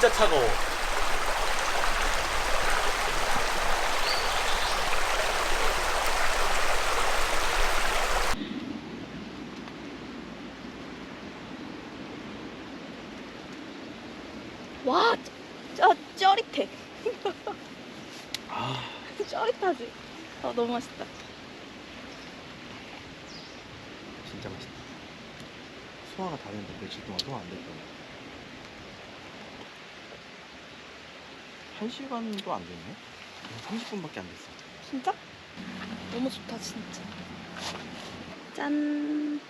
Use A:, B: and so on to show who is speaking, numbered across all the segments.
A: 진짜 차가워. 1시간도 안 됐네? 30분밖에 안 됐어.
B: 진짜? 너무 좋다, 진짜. 짠!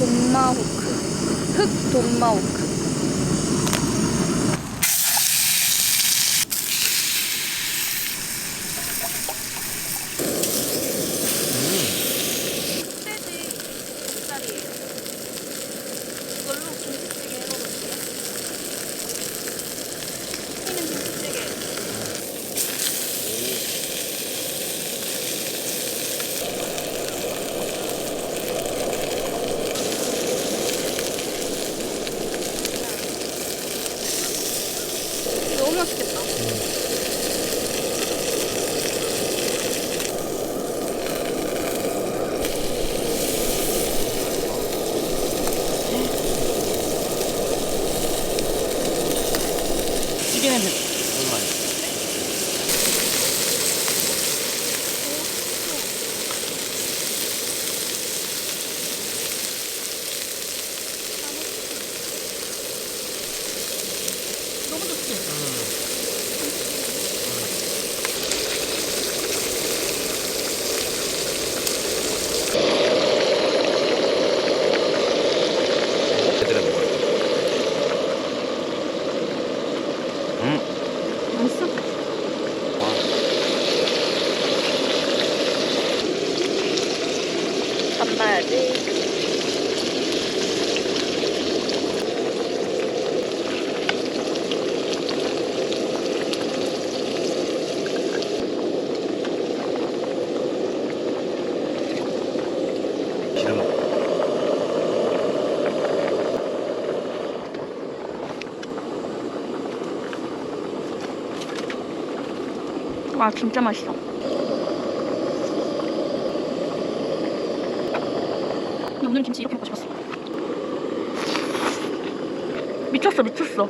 B: 돈마호크. 흑 돈마호크. 흑돼지 닭다리예요. 이걸로 김치찌개 해먹을게요. 튀는 김치찌개. 너무 맛있겠다.
A: 찌개 냄새 너무 많이.
B: 너무 좋지?
A: 얘들아 먹어. 음.
B: 맛있어?
A: 와.
B: 밥 봐야지.
A: 기름.
B: 와, 진짜 맛있어. 나 오늘 김치 이렇게 먹고 싶었어. 미쳤어, 미쳤어.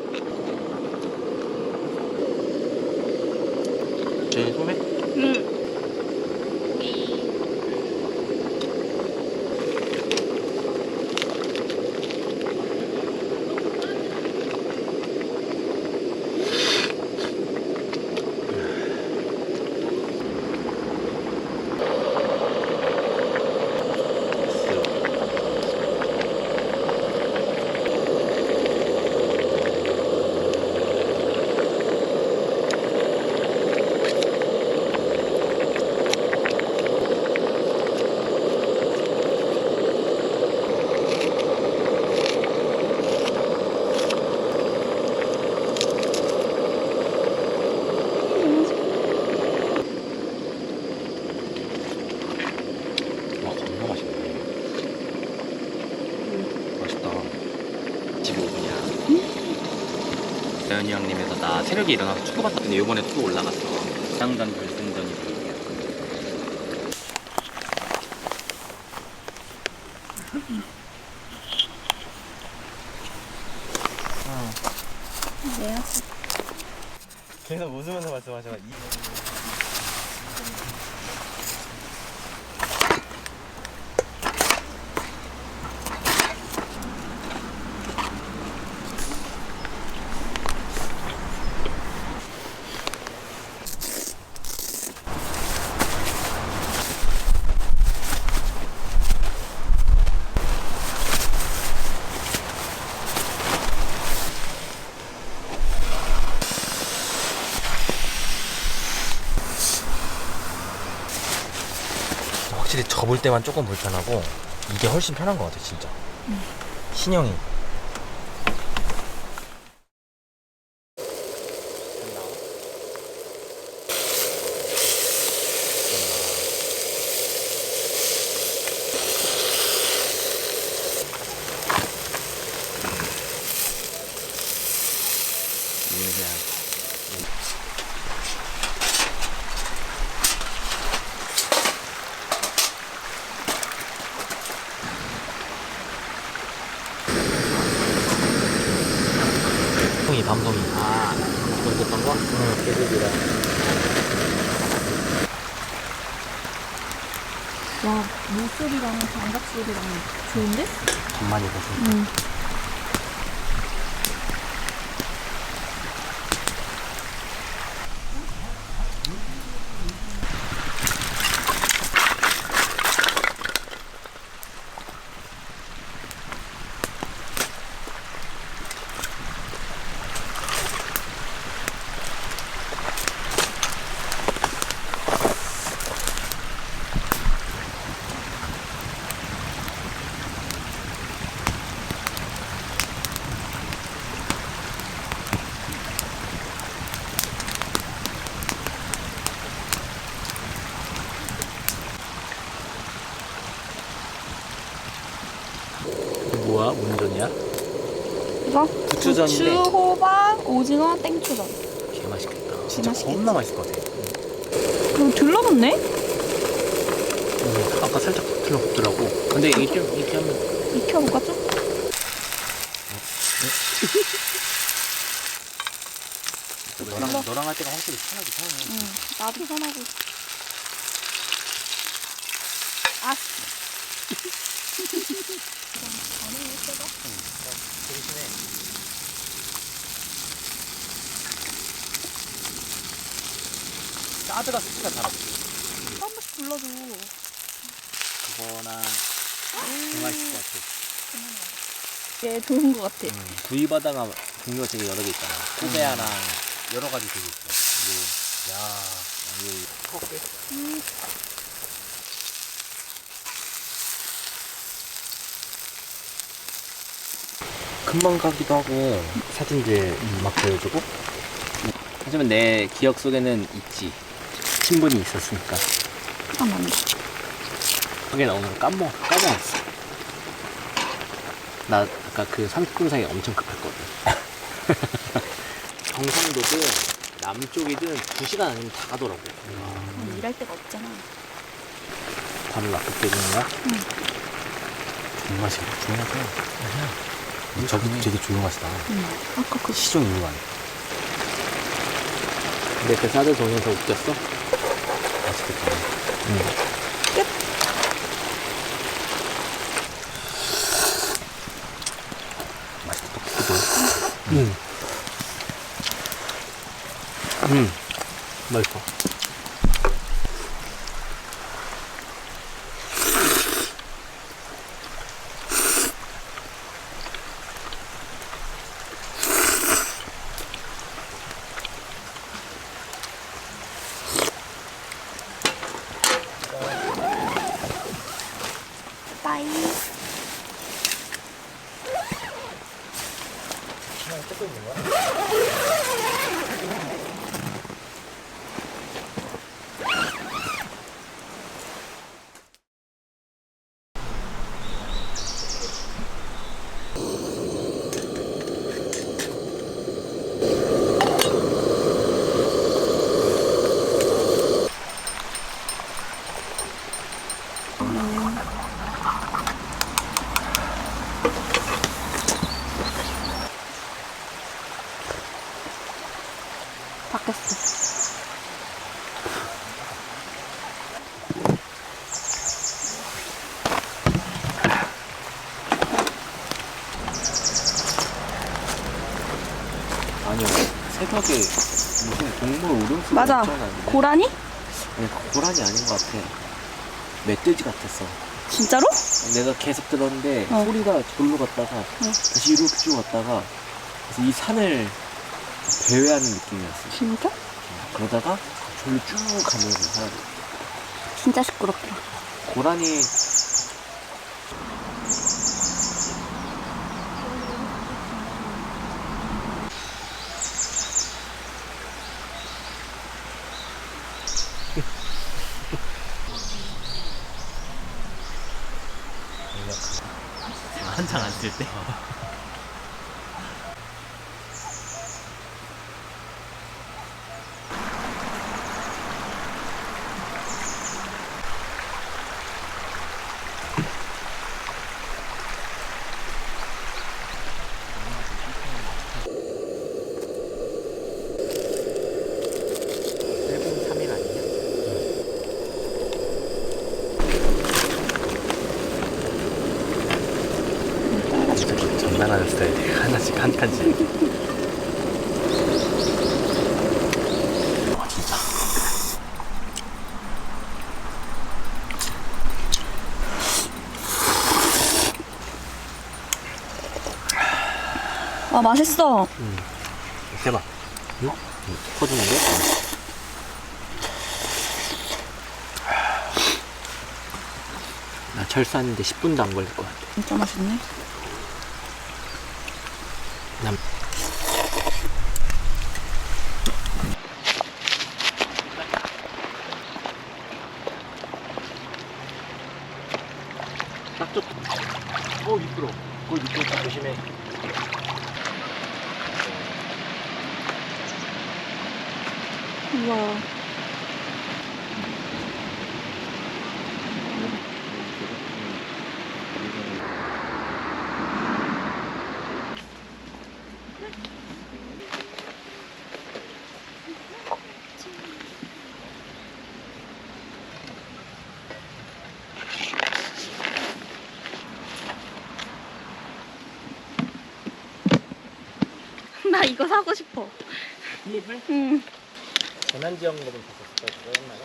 C: 대현이 형님에서 나 체력이 일어나서 축구 봤더니 이번에 또 올라갔어. 장단 결승전이
A: 계속 웃으면서 말씀하셔. 확 접을 때만 조금 불편하고 이게 훨씬 편한 것 같아 진짜. 신형이. 방송이 방송이.
C: 아, 던졌던 거?
A: 응, 계속이라.
B: 와, 물소리랑 장갑 소리랑 좋은데?
A: 간만에 보시.
B: 응.
C: 뭐야? 운전이야?
B: 이거?
C: 부추전인데.
B: 부추, 호박, 오징어, 땡초전.
C: 개 맛있겠다.
B: 진짜
C: 겁나 맛있을 것 같아.
B: 이거 들러붙네?
C: 음, 아까 살짝 들러붙더라고. 근데 이게 좀 이렇게 하면
B: 익혀볼까 좀?
C: 너랑 너랑 할 때가 확실히 편하게 편해.
B: 응. 나도 편하고. 아,
C: 사드가 잘 없어.
B: 한 번씩 불러줘.
C: 그거나 있을 것 같아.
B: 얘 좋은 거 같아.
C: 음, 구이바다가 종류가 되게 여러 개 있잖아. 코베아랑 여러 가지 되게 있어. 근데 야, 이거
A: 금방 가기도 하고 사진들 막 보여주고.
C: 하지만 내 기억 속에는 있지. 친분이 있었으니까.
B: 아, 맞네.
C: 그게 나 오늘 까먹, 까먹었어. 나 아까 그 30분 사이 엄청 급했거든. 경상도든 남쪽이든 2시간 아니면 다 가더라고.
B: 음, 일할 데가 없잖아.
C: 밥을 놔뒀게 해주는 거야?
A: 정말 조용하다. 저기 되게 조용하시다.
B: 응. 아까 그
A: 시종 아니야.
C: 근데 그 사드 동영상 웃겼어?
A: 맛있겠다. 맛있다. 떡볶이도.
C: 응. 응. 맛있어.
B: 맞아. 고라니?
C: 아니, 고란이 아닌 것 같아. 멧돼지 같았어.
B: 진짜로?
C: 내가 계속 들었는데
B: 어.
C: 소리가 절로 갔다가 다시 이렇게 쭉 갔다가 그래서 이 산을 배회하는 느낌이었어.
B: 진짜?
C: 그러다가 절로 쭉 가면서 사라져.
B: 진짜 시끄럽다.
C: 고라니
A: 한창 안 쓸 때.
C: 일본 3일 아니냐?
A: 장난하는 스타일. 하나씩 한 칸씩. 와 진짜.
B: 아, 맛있어.
A: 해봐. 응?
C: 퍼주는데? 나 철수하는데 10분도 안 걸릴 것 같아.
B: 진짜 맛있네.
C: 난 딱 좋다. 어, 미끄러. 거기 미끄러. 조심해.
B: 우와. 나 이거 사고 싶어. 응.
A: 재난지원금은 받았을 거야 그거 옛날에.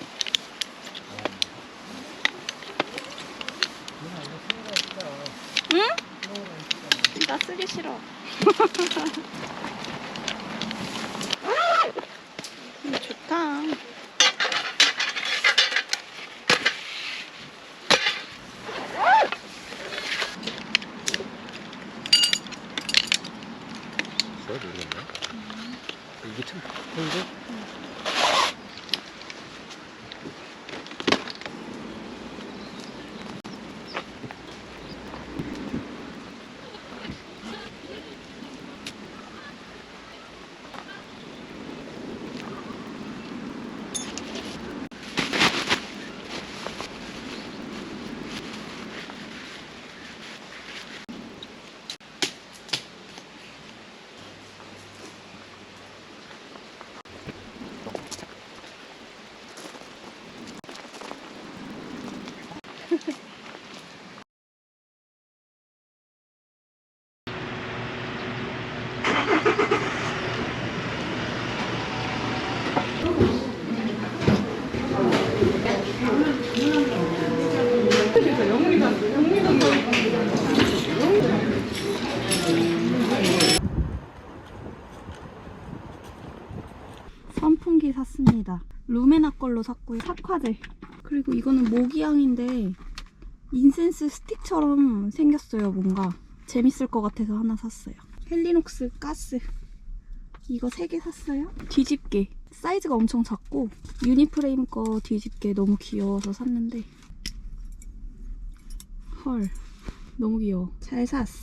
B: 나 쓰기 싫어. 음, 좋다.
C: 뭐야, 모르겠네. 이게 참 큰데?
B: 선풍기 샀습니다. 루메나 걸로 샀고요. 삭화젤. 그리고 이거는 모기향인데 인센스 스틱처럼 생겼어요, 뭔가. 재밌을 것 같아서 하나 샀어요. 헬리녹스 가스. 이거 3개 샀어요. 뒤집개. 사이즈가 엄청 작고 유니프레임 거 뒤집개 너무 귀여워서 샀는데 헐 너무 귀여워. 잘 샀어.